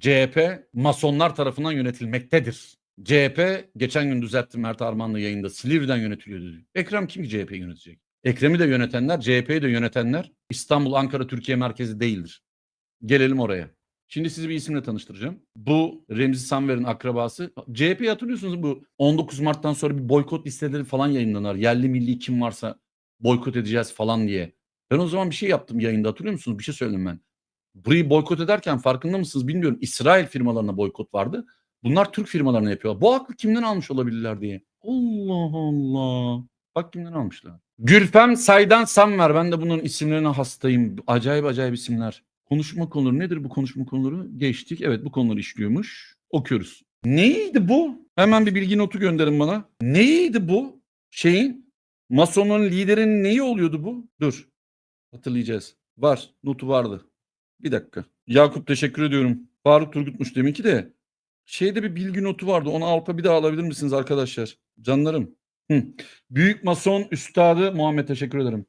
CHP masonlar tarafından yönetilmektedir. CHP geçen gün düzelttim Mert Arman'la yayında Silivri'den yönetiliyor dedi. Ekrem kim ki CHP yönetecek? Ekrem'i de yönetenler, CHP'yi de yönetenler İstanbul, Ankara, Türkiye merkezi değildir. Gelelim oraya. Şimdi sizi bir isimle tanıştıracağım. Bu Remzi Sanver'in akrabası. CHP'yi hatırlıyorsunuz bu 19 Mart'tan sonra bir boykot listeleri falan yayınlanır. Yerli milli kim varsa boykot edeceğiz falan diye. Ben o zaman bir şey yaptım yayında hatırlıyor musunuz? Bir şey söyledim ben. Burayı boykot ederken farkında mısınız bilmiyorum. İsrail firmalarına boykot vardı. Bunlar Türk firmalarına yapıyorlar. Bu aklı kimden almış olabilirler diye. Allah Allah. Bak kimden almışlar. Gülfem Saydan Samver. Ben de bunun isimlerine hastayım. Acayip acayip isimler. Konuşma konuları nedir bu konuşma konuları? Geçtik. Evet bu konuları işliyormuş. Okuyoruz. Neydi bu? Hemen bir bilgi notu gönderin bana. Neydi bu? Şeyin Masonların liderinin neyi oluyordu bu? Dur. Hatırlayacağız. Var. Notu vardı. Bir dakika. Yakup teşekkür ediyorum. Faruk Turgut'muş deminki de. Şeyde bir bilgi notu vardı. Onu Alp'a bir daha alabilir misiniz arkadaşlar? Canlarım. Hı. Büyük Mason Üstadı Muhammed teşekkür ederim.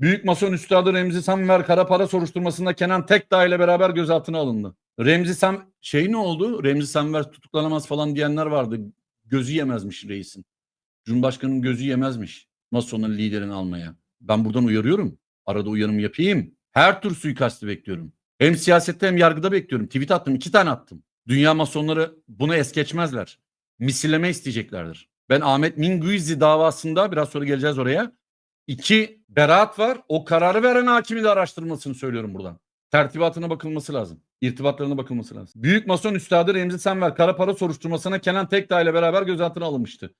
Büyük Mason Üstadı Remzi Samver kara para soruşturmasında Kenan Tekdağ ile beraber gözaltına alındı. Remzi Sam şey ne oldu? Remzi Samver tutuklanamaz falan diyenler vardı. Gözü yemezmiş reisin. Cumhurbaşkanının gözü yemezmiş. Mason'un liderini almaya. Ben buradan uyarıyorum. Arada uyarım yapayım. Her tür suikastı bekliyorum. Hem siyasette hem yargıda bekliyorum. Tweet attım. iki tane attım. Dünya masonları buna es geçmezler. Misilleme isteyeceklerdir. Ben Ahmet Minguizi davasında biraz sonra geleceğiz oraya. İki beraat var. O kararı veren hakimi de araştırmasını söylüyorum buradan. Tertibatına bakılması lazım. İrtibatlarına bakılması lazım. Büyük Mason Üstadı Remzi Senver kara para soruşturmasına Kenan Tekdağ ile beraber gözaltına alınmıştı.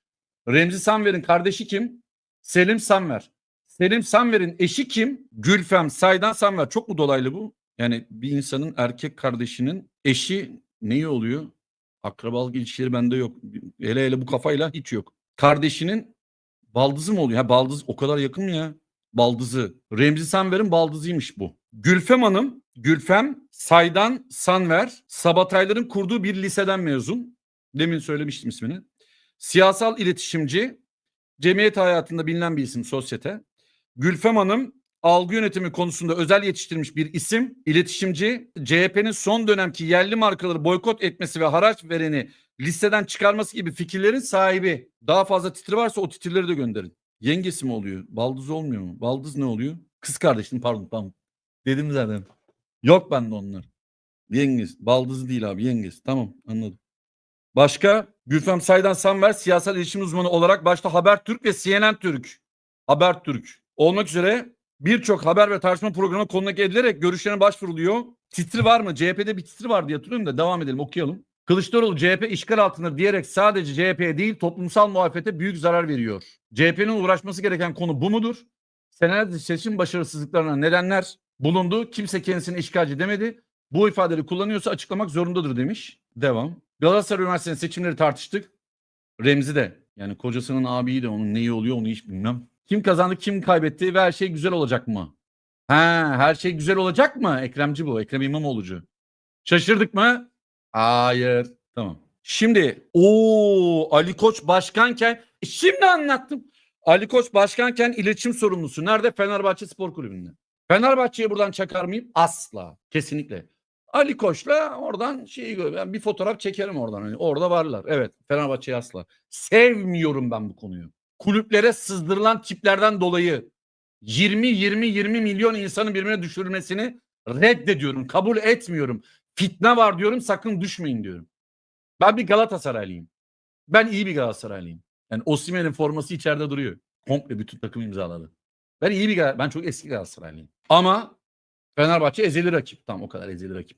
Remzi Sanver'in kardeşi kim? Selim Sanver. Selim Sanver'in eşi kim? Gülfem Saydan Sanver. Çok mu dolaylı bu? Yani bir insanın erkek kardeşinin eşi neyi oluyor? Akrabalık ilişkileri bende yok. Hele hele bu kafayla hiç yok. Kardeşinin baldızı mı oluyor? Ha baldız o kadar yakın mı ya? Baldızı. Remzi Sanver'in baldızıymış bu. Gülfem Hanım, Gülfem Saydan Sanver, Sabatayların kurduğu bir liseden mezun. Demin söylemiştim ismini. Siyasal iletişimci, cemiyet hayatında bilinen bir isim sosyete. Gülfem Hanım algı yönetimi konusunda özel yetiştirilmiş bir isim, iletişimci, CHP'nin son dönemki yerli markaları boykot etmesi ve haraç vereni listeden çıkarması gibi fikirlerin sahibi. Daha fazla titri varsa o titirleri de gönderin. Yengesi mi oluyor? Baldız olmuyor mu? Baldız ne oluyor? Kız kardeşim pardon tamam. Dedim zaten. Yok bende onlar. Yengiz. Baldız değil abi yengiz. Tamam anladım. Başka? Gülfem Saydan Sanver siyasal iletişim uzmanı olarak başta Habertürk ve CNN Türk. Habertürk olmak üzere birçok haber ve tartışma programına konuk edilerek görüşlerine başvuruluyor. Titri var mı? CHP'de bir titri var diye hatırlıyorum da devam edelim okuyalım. Kılıçdaroğlu CHP işgal altındadır diyerek sadece CHP'ye değil toplumsal muhalefete büyük zarar veriyor. CHP'nin uğraşması gereken konu bu mudur? Senelerdir seçim başarısızlıklarına nedenler bulundu. Kimse kendisini işgalci demedi. Bu ifadeleri kullanıyorsa açıklamak zorundadır demiş. Devam. Galatasaray Üniversitesi'nin seçimleri tartıştık. Remzi de yani kocasının abiyi de onun neyi oluyor onu hiç bilmem. Kim kazandı kim kaybetti ve her şey güzel olacak mı? Ha, her şey güzel olacak mı? Ekremci bu. Ekrem İmamoğlu'cu. Şaşırdık mı? Hayır. Tamam. Şimdi o Ali Koç başkanken E, şimdi anlattım. Ali Koç başkanken iletişim sorumlusu. Nerede? Fenerbahçe Spor Kulübü'nde. Fenerbahçe'yi buradan çakar mıyım? Asla. Kesinlikle. Ali Koç'la oradan şeyi gö- ben bir fotoğraf çekerim oradan. Hani orada varlar. Evet. Fenerbahçe'yi asla. Sevmiyorum ben bu konuyu. Kulüplere sızdırılan tiplerden dolayı 20 20 20 milyon insanın birbirine düşürmesini reddediyorum. Kabul etmiyorum. Fitne var diyorum. Sakın düşmeyin diyorum. Ben bir Galatasaraylıyım. Ben iyi bir Galatasaraylıyım. Yani Osimhen'in forması içeride duruyor. Komple bütün takım imzaladı. Ben iyi bir ben çok eski Galatasaraylıyım. Ama Fenerbahçe ezeli rakip. Tam o kadar ezeli rakip.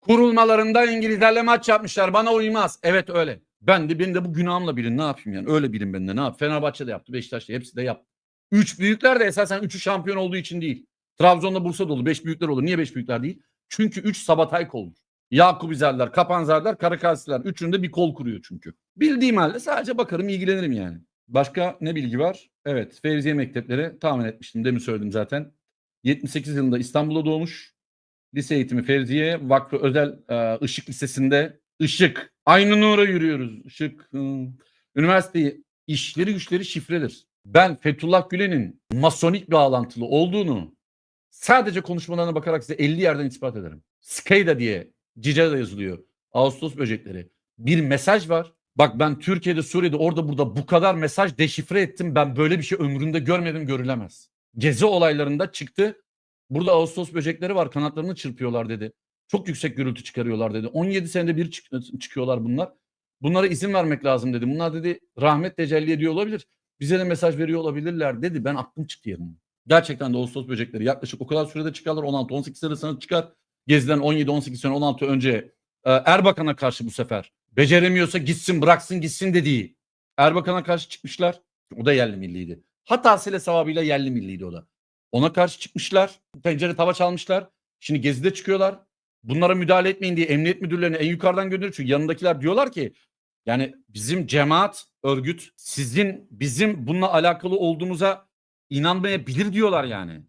Kurulmalarında İngilizlerle maç yapmışlar. Bana uymaz. Evet öyle. Ben de benim de bu günahımla bilin. Ne yapayım yani? Öyle bilin ben de. Ne yap? Fenerbahçe de yaptı. Beşiktaş da hepsi de yaptı. Üç büyükler de esasen üçü şampiyon olduğu için değil. Trabzon'da Bursa dolu. Beş büyükler olur. Niye beş büyükler değil? Çünkü üç Sabatay koldur. Yakup İzerler, Kapanzarlar, Karakasiler. Üçünde bir kol kuruyor çünkü. Bildiğim halde sadece bakarım ilgilenirim yani. Başka ne bilgi var? Evet Fevziye Mektepleri tahmin etmiştim. Demin söyledim zaten. 78 yılında İstanbul'da doğmuş. Lise eğitimi Fevziye Vakfı Özel e, Işık Lisesi'nde Işık. Aynı nura yürüyoruz. Işık. hı. Üniversiteyi işleri güçleri şifredir. Ben Fethullah Gülen'in masonik bağlantılı olduğunu sadece konuşmalarına bakarak size 50 yerden ispat ederim. Skeyda diye Cice de yazılıyor. Ağustos böcekleri. Bir mesaj var. Bak ben Türkiye'de, Suriye'de, orada burada bu kadar mesaj deşifre ettim. Ben böyle bir şey ömrümde görmedim, görülemez. Gezi olaylarında çıktı. Burada Ağustos böcekleri var, kanatlarını çırpıyorlar dedi. Çok yüksek gürültü çıkarıyorlar dedi. 17 senede bir çık- çıkıyorlar bunlar. Bunlara izin vermek lazım dedi. Bunlar dedi rahmet tecelli ediyor olabilir. Bize de mesaj veriyor olabilirler dedi. Ben aklım çıktı yerimden. Gerçekten de Ağustos böcekleri yaklaşık o kadar sürede çıkarlar. 16-18 arasında çıkar. Geziden 17-18 sene 16 önce e, Erbakan'a karşı bu sefer beceremiyorsa gitsin bıraksın gitsin dediği Erbakan'a karşı çıkmışlar. O da yerli milliydi. Hatasıyla sevabıyla yerli milliydi o da. Ona karşı çıkmışlar. Pencere tava çalmışlar. Şimdi gezide çıkıyorlar. Bunlara müdahale etmeyin diye emniyet müdürlerine en yukarıdan gönderiyor. Çünkü yanındakiler diyorlar ki yani bizim cemaat, örgüt sizin bizim bununla alakalı olduğumuza inanmayabilir diyorlar yani.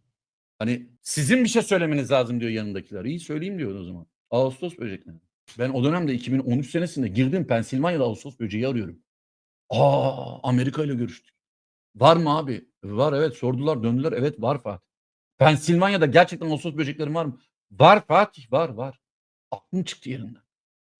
Hani sizin bir şey söylemeniz lazım diyor yanındakiler. İyi söyleyeyim diyor o zaman. Ağustos böcekleri. Ben o dönemde 2013 senesinde girdim Pensilvanya'da Ağustos böceği arıyorum. Aa Amerika ile görüştük. Var mı abi? Var evet sordular döndüler evet var Fatih. Pensilvanya'da gerçekten Ağustos böcekleri var mı? Var Fatih var var. Aklım çıktı yerinden.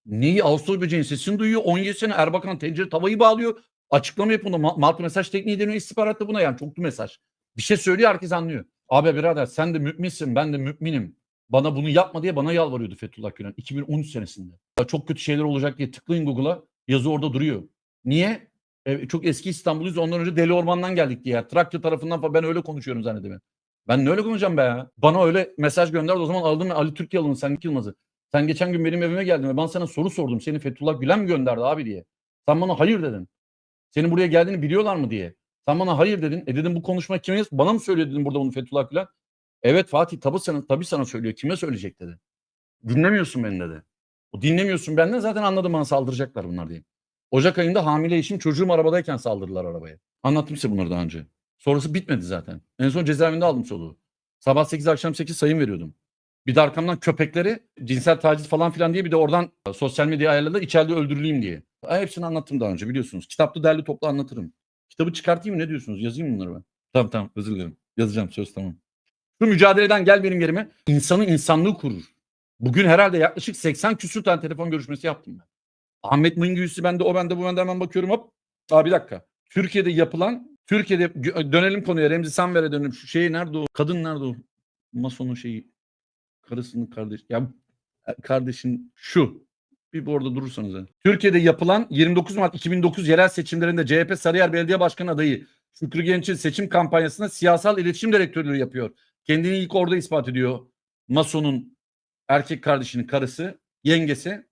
Neyi Ağustos böceğin sesini duyuyor. 17 sene Erbakan tencere tavayı bağlıyor. Açıklama yapıyor. Ma- Multi mesaj tekniği deniyor istihbaratta buna yani çoklu mesaj. Bir şey söylüyor herkes anlıyor. Abi birader sen de müminsin ben de müminim. Bana bunu yapma diye bana yalvarıyordu Fethullah Gülen 2013 senesinde. Ya Çok kötü şeyler olacak diye tıklayın Google'a yazı orada duruyor. Niye? E, çok eski İstanbul'uyuz ondan önce Deli Orman'dan geldik diye. Trakya tarafından falan ben öyle konuşuyorum zannediyorum. Ben ne öyle konuşacağım be ya? Bana öyle mesaj gönderdi o zaman aldım ben Ali Türk Yalın'ı sen Yılmaz'ı. Sen geçen gün benim evime geldin ve ben sana soru sordum. Seni Fethullah Gülen mi gönderdi abi diye. Sen bana hayır dedin. Senin buraya geldiğini biliyorlar mı diye. Sen bana hayır dedin. E dedim bu konuşma kime bana mı söylüyor dedim burada bunu Fethullah Gülen. Evet Fatih tabii sana, tabii sana söylüyor. Kime söyleyecek dedi. Dinlemiyorsun beni dedi. O dinlemiyorsun benden zaten anladım bana saldıracaklar bunlar diye. Ocak ayında hamile eşim çocuğum arabadayken saldırdılar arabaya. Anlattım size bunları daha önce. Sonrası bitmedi zaten. En son cezaevinde aldım soluğu. Sabah 8 akşam 8 sayım veriyordum. Bir de arkamdan köpekleri cinsel taciz falan filan diye bir de oradan e, sosyal medya ayarladılar içeride öldürüleyim diye. Ay, hepsini anlattım daha önce biliyorsunuz. Kitapta derli toplu anlatırım. Kitabı çıkartayım mı ne diyorsunuz? Yazayım bunları ben. Tamam tamam özür dilerim. Yazacağım söz tamam. Şu mücadeleden gel benim yerime. İnsanın insanlığı kurur. Bugün herhalde yaklaşık 80 küsür tane telefon görüşmesi yaptım ben. Ahmet Mıngüsü bende o bende bu bende hemen bakıyorum hop. Aa bir dakika. Türkiye'de yapılan Türkiye'de dönelim konuya Remzi Sanver'e dönelim. Şu şey nerede o? Kadın nerede o? Masonun şeyi. Karısının kardeş. Ya e, kardeşin şu. Bir orada durursanız. Türkiye'de yapılan 29 Mart 2009 yerel seçimlerinde CHP Sarıyer Belediye Başkanı adayı Şükrü Genç'in seçim kampanyasında siyasal iletişim direktörlüğü yapıyor. Kendini ilk orada ispat ediyor. Mason'un erkek kardeşinin karısı, yengesi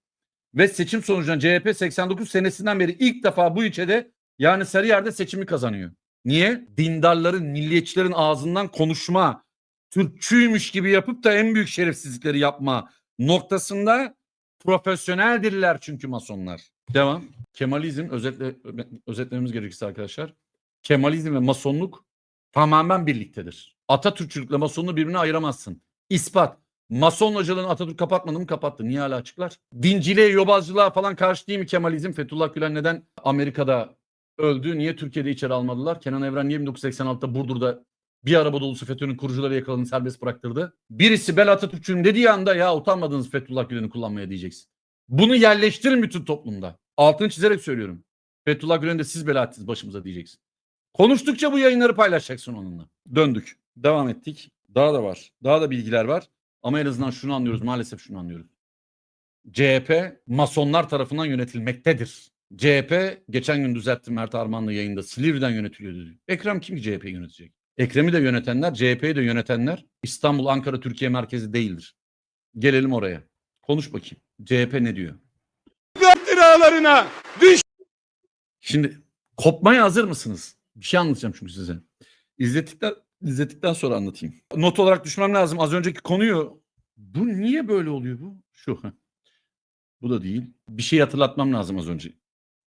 ve seçim sonucunda CHP 89 senesinden beri ilk defa bu ilçede yani Sarıyer'de seçimi kazanıyor. Niye? Dindarların, milliyetçilerin ağzından konuşma, Türkçüymüş gibi yapıp da en büyük şerefsizlikleri yapma noktasında profesyoneldirler çünkü masonlar. Devam. Kemalizm özetle özetlememiz gerekirse arkadaşlar. Kemalizm ve masonluk tamamen birliktedir. Atatürkçülükle masonluğu birbirine ayıramazsın. İspat. Mason hocalarını Atatürk kapatmadı mı kapattı. Niye hala açıklar? Dinciliğe, yobazcılığa falan karşı değil mi Kemalizm? Fethullah Gülen neden Amerika'da öldü? Niye Türkiye'de içeri almadılar? Kenan Evren niye 1986'da Burdur'da bir araba dolusu FETÖ'nün kurucuları yakalanıp serbest bıraktırdı? Birisi ben Atatürkçüyüm dediği anda ya utanmadınız Fethullah Gülen'i kullanmaya diyeceksin. Bunu yerleştirin bütün toplumda. Altını çizerek söylüyorum. Fethullah Gülen'i de siz bela ettiniz başımıza diyeceksin. Konuştukça bu yayınları paylaşacaksın onunla. Döndük. Devam ettik. Daha da var. Daha da bilgiler var. Ama en azından şunu anlıyoruz. Maalesef şunu anlıyoruz. CHP masonlar tarafından yönetilmektedir. CHP geçen gün düzelttim Mert Arman'la yayında Silivri'den yönetiliyor dedi. Ekrem kim ki CHP'yi yönetecek? Ekrem'i de yönetenler, CHP'yi de yönetenler İstanbul, Ankara, Türkiye merkezi değildir. Gelelim oraya. Konuş bakayım. CHP ne diyor? iftiralarına düş Şimdi kopmaya hazır mısınız? Bir şey anlatacağım çünkü size. İzlettikten, izlettikten sonra anlatayım. Not olarak düşmem lazım. Az önceki konuyu bu niye böyle oluyor bu? Şu. Bu da değil. Bir şey hatırlatmam lazım az önce.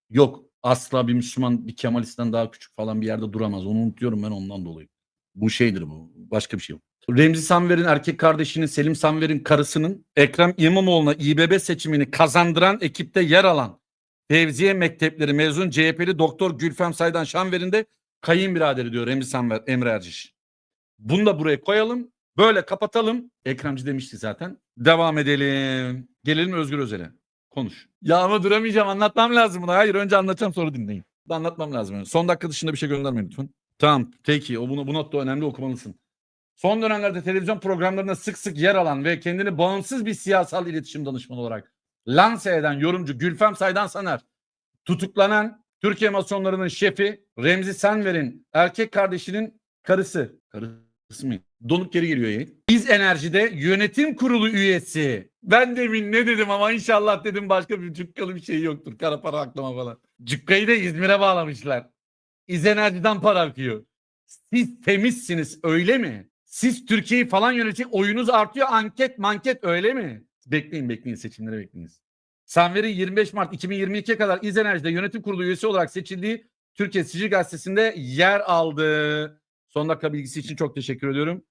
Yok asla bir Müslüman bir Kemalist'ten daha küçük falan bir yerde duramaz. Onu unutuyorum ben ondan dolayı. Bu şeydir bu. Başka bir şey yok. Remzi Sanver'in erkek kardeşinin Selim Sanver'in karısının Ekrem İmamoğlu'na İBB seçimini kazandıran ekipte yer alan Fevziye Mektepleri mezun CHP'li Doktor Gülfem Saydan Şanver'in de kayınbiraderi diyor Remzi Sanver Emre Erciş. Bunu da buraya koyalım. Böyle kapatalım. Ekremci demişti zaten. Devam edelim. Gelelim Özgür Özel'e. Konuş. Ya ama duramayacağım anlatmam lazım bunu. Hayır önce anlatacağım sonra dinleyin. Anlatmam lazım. Son dakika dışında bir şey göndermeyin lütfen. Tamam peki o bunu, bu not da önemli okumalısın. Son dönemlerde televizyon programlarında sık sık yer alan ve kendini bağımsız bir siyasal iletişim danışmanı olarak lanse eden yorumcu Gülfem Saydan Saner tutuklanan Türkiye Masonlarının şefi Remzi Senver'in erkek kardeşinin karısı. Karısı mı? Donup geri geliyor yayın. Biz Enerji'de yönetim kurulu üyesi. Ben demin ne dedim ama inşallah dedim başka bir cukkalı bir şey yoktur. Kara para aklama falan. Cukkayı da İzmir'e bağlamışlar. İz Enerji'den para akıyor. Siz temizsiniz öyle mi? Siz Türkiye'yi falan yönetecek oyunuz artıyor anket manket öyle mi? Bekleyin bekleyin seçimlere bekleyiniz. Sanver'in 25 Mart 2022'ye kadar İz Enerji'de yönetim kurulu üyesi olarak seçildiği Türkiye Sicil Gazetesi'nde yer aldı. Son dakika bilgisi için çok teşekkür ediyorum.